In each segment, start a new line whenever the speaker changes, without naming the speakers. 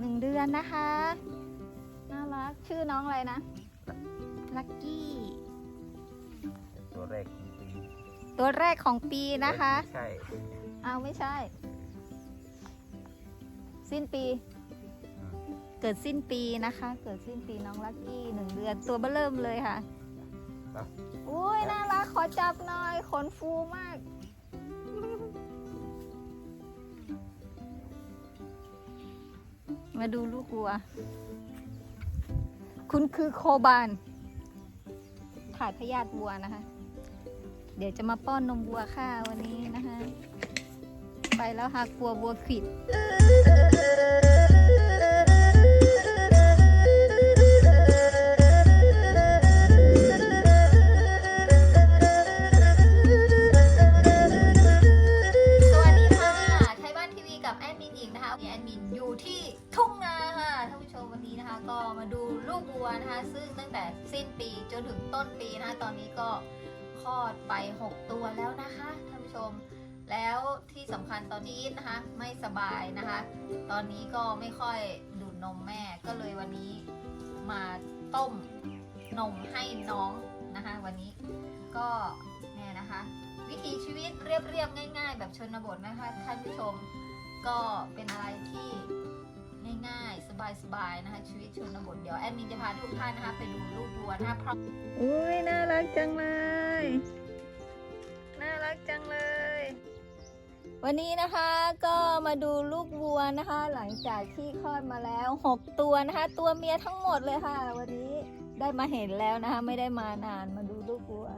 หนึ่งเดือนนะคะ น่ารัก ชื่อน้องอะไรนะ ลักกี้
ตัวแรกของปี
ตัวแรกของปีนะคะ
ใช่
เอาไม่ใช่ สิ้นปี
อืม
เกิดสิ้นปีนะคะ เกิดสิ้นปีน้องลักกี้หนึ่งเดือนตัวเบ้อเริ่มเลยค่ะอุ้ยน่ารักขอจับหน่อยขนฟูมาก มาดูลูกวัว คุณคือโคบาน ถ่ายพยาธิวัวนะคะ เดี๋ยวจะมาป้อนนมวัวค่ะวันนี้นะคะ ไปแล้วค่ะกลัววัวขิด ตัวแล้วนะคะท่านผู้ชม แล้วที่สำคัญตอนนี้นะคะ ไม่สบายนะคะ ตอนนี้ก็ไม่ค่อยดูดนมแม่ก็เลยวันนี้มาต้มนมให้น้องนะคะ วันนี้ก็เนี่ยนะคะ วิถีชีวิตเรียบๆง่าย ๆ แบบชนบทนะคะท่านผู้ชมก็เป็นอะไรที่ง่ายๆ สบายๆนะคะ ชีวิตชนบทเดี๋ยวแอดมินจะพาทุกท่านนะคะ ไปดูลูกวัวนะคะพราะอุ้ยน่ารักจังเลย รักจังเลย วันนี้นะคะก็มาดูลูกวัวนะคะ หลังจากที่คลอดมาแล้ว 6 ตัวนะคะ ตัวเมียทั้งหมดเลยค่ะ วันนี้ได้มาเห็นแล้วนะคะ ไม่ได้มานานมาดูลูกวัว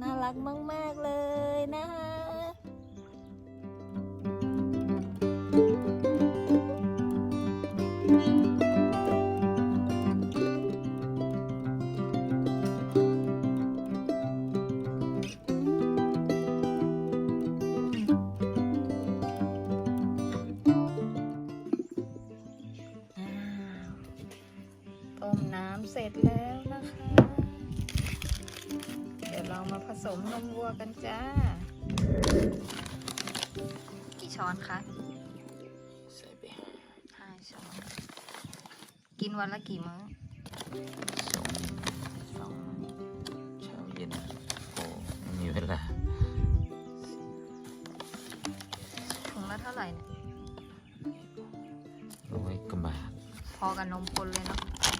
น่ารักมาก ๆ เลยนะคะ น้ำเสร็จแล้วนะคะ เดี๋ยวเรามาผสมนมวัวกันจ้า กี่ช้อนคะ
ใส่ไปห้า
ห้าช้อน กินวันละกี่มื้อ
สอง
สองมื้อ
เช้าเย็นโอ้ไม่มีเวลา
ถุงละเท่าไหร่เนี่ย
ร้อยกว่าบาท
พอกับนมคนเลยเนาะท่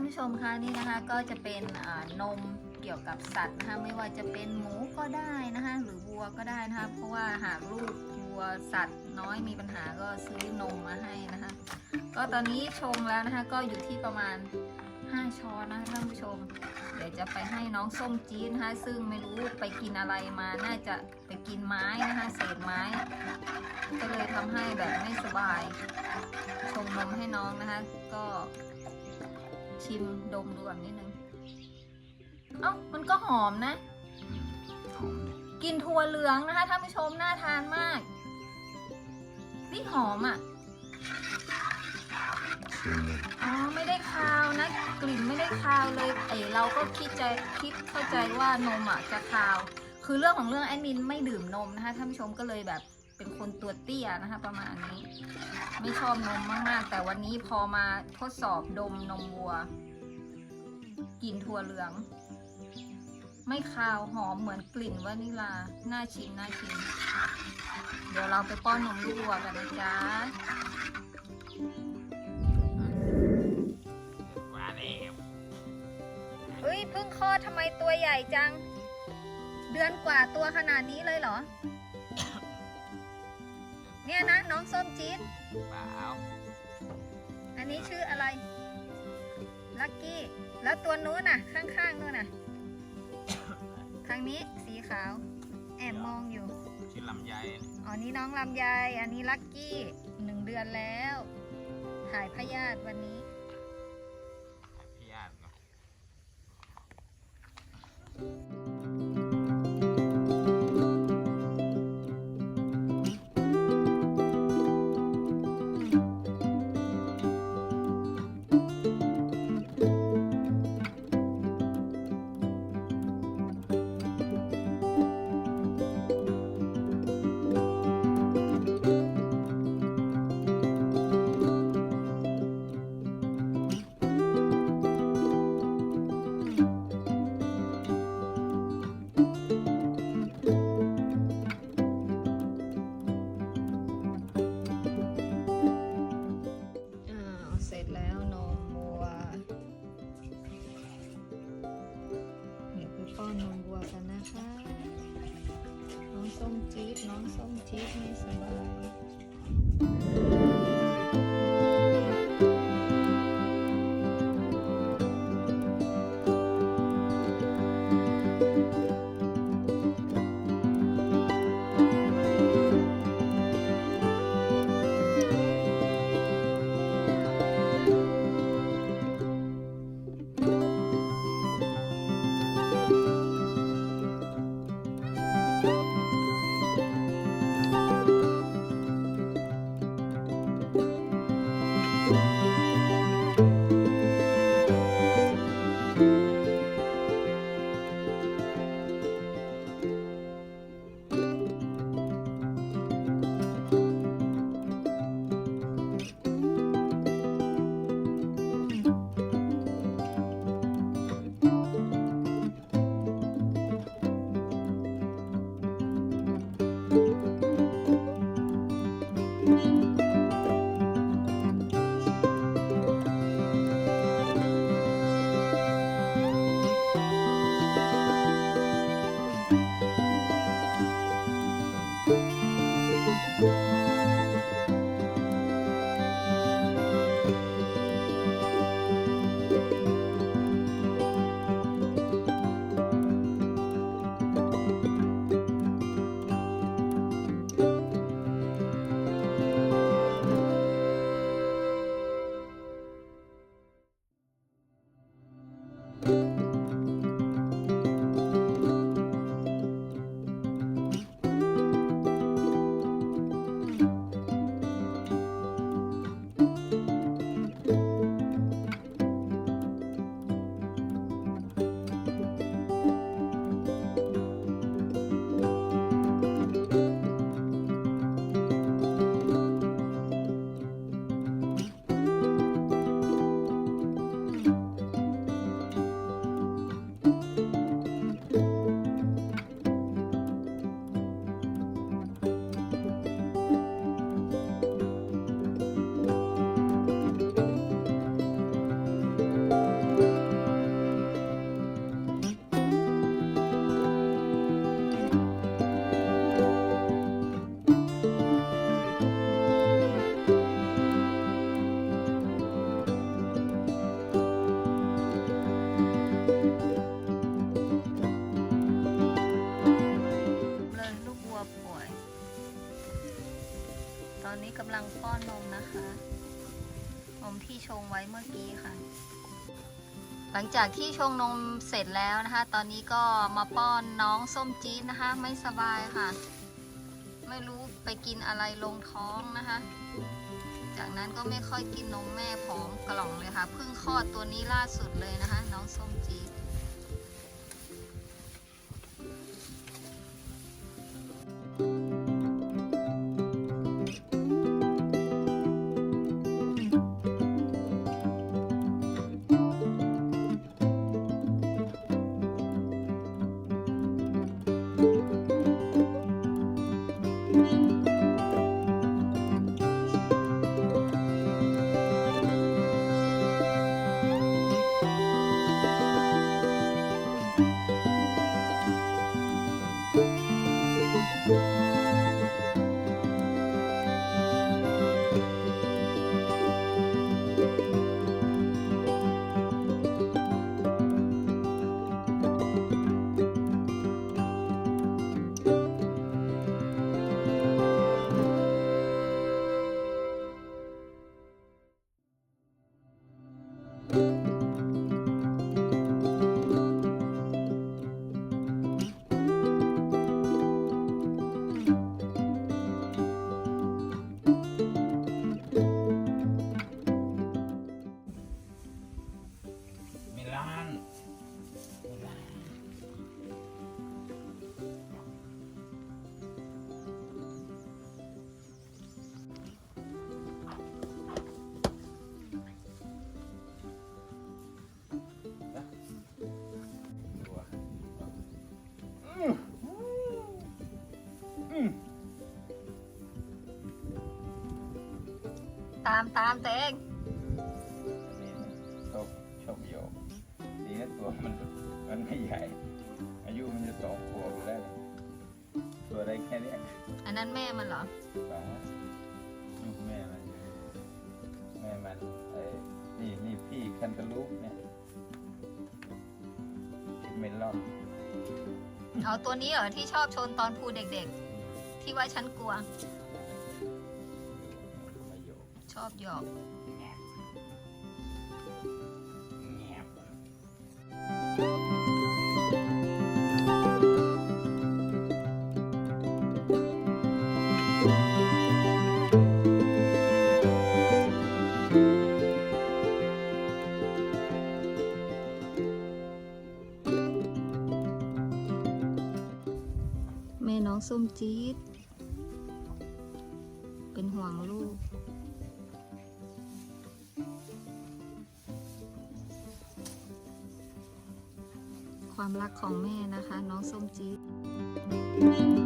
านผู้ชมคะนี่นะคะก็จะเป็นนม เกี่ยวกับสัตว์นะคะไม่ว่าจะเป็นหมูก็ได้นะคะหรือวัวก็ได้นะคะเพราะว่าหากลูกวัวสัตว์น้อยมีปัญหาก็ซื้อนมมาให้นะคะก็ตอนนี้ชงแล้วนะคะก็อยู่ที่ประมาณ 5 ช้อนนะคะท่านผู้ชม เดี๋ยวจะไปให้น้องส้มจี๊ดนะคะซึ่งไม่รู้ไปกินอะไรมาน่าจะไปกินไม้นะคะเศษไม้ ก็เลยทำให้แบบไม่สบาย ชงนมให้น้องนะคะ ก็ชิมดมดูก่อนนิดนึง เอ้ามันก็หอมนะ
อืมหอมเลย
กลินถั่วเหลืองนะคะท่านผู้ชมน่าทานมากนี่หอมอะ
ชิมเลย
อ๋อไม่ได้คาวนะ กลิ่นไม่ได้คาวเลยไอเราก็คิดใจคิดเข้าใจว่านมอะจะคาว คือเรื่องของเรื่องแอดมินไม่ดื่มนมนะคะท่านผู้ชมก็เลยแบบเป็นคนตัวเตี้ยนะคะ ประมาณนี้ ไม่ชอบนมมากๆ แต่วันนี้พอมาทดสอบดมนมวัวกลิ่นถั่วเหลือง ไม่คาวหอมเหมือนกลิ่นวานิลา น่าชิมน่าชิม เดี๋ยวเราไปป้อนนมลูกวัวกันนะจ๊ะ
ว่าแล้ว
เฮ้ยเพิ่งคลอดทำไมตัวใหญ่จัง เดือนกว่าตัวขนาดนี้เลยเหรอ เนี่ยนะน้องส้มจี๊ด
เปล่า
อันนี้ชื่ออะไร ลักกี้ แล้วตัวนู้นน่ะ ข้างๆนู้นน่ะ ทางนี้สีขาว แอบมองอยู่
ชื่อลำไย
อ๋อนี่น้องลำไยอันนี้ลักกี้หนึ่งเดือนแล้วถ่ายพยาธิวันนี้
พี่ญาติเนาะ
ส้มจี๊ดน้องส้มจี๊ดไม่สบายเลย นี้กำลังป้อนนมนะคะ นมที่ชงไว้เมื่อกี้ค่ะ หลังจากที่ชงนมเสร็จแล้วนะคะ ตอนนี้ก็มาป้อนน้องส้มจี๊ดนะคะ ไม่สบายค่ะ ไม่รู้ไปกินอะไรลงท้องนะคะ จากนั้นก็ไม่ค่อยกินนมแม่ผอมกล่องเลยค่ะ เพิ่งคลอดตัวนี้ล่าสุดเลยนะคะ น้องส้มจี๊ดา
ม
ตามเตง
นี่ชอบชอบโยกดีนะตัวมันมันไม่ใหญ่ อายุมันจะสองขวบอยู่แล้ว ตัวเล็กแค่เนี้ย
อันนั้นแม่มันเหรอ
ป๋าลูกแม่มันแม่มันไอ้นี่นี่พี่คันตาลูปเนี่ยเมลอน
เอาตัวนี้เหรอที่ชอบชนตอนภูเด็กๆ ที่ว่าฉันกลัว
มาโยก
ชอบหยอกแม่น้องส้มจี๊ด เป็นห่วงลูก ความรักของแม่นะคะ น้องส้มจี๊ด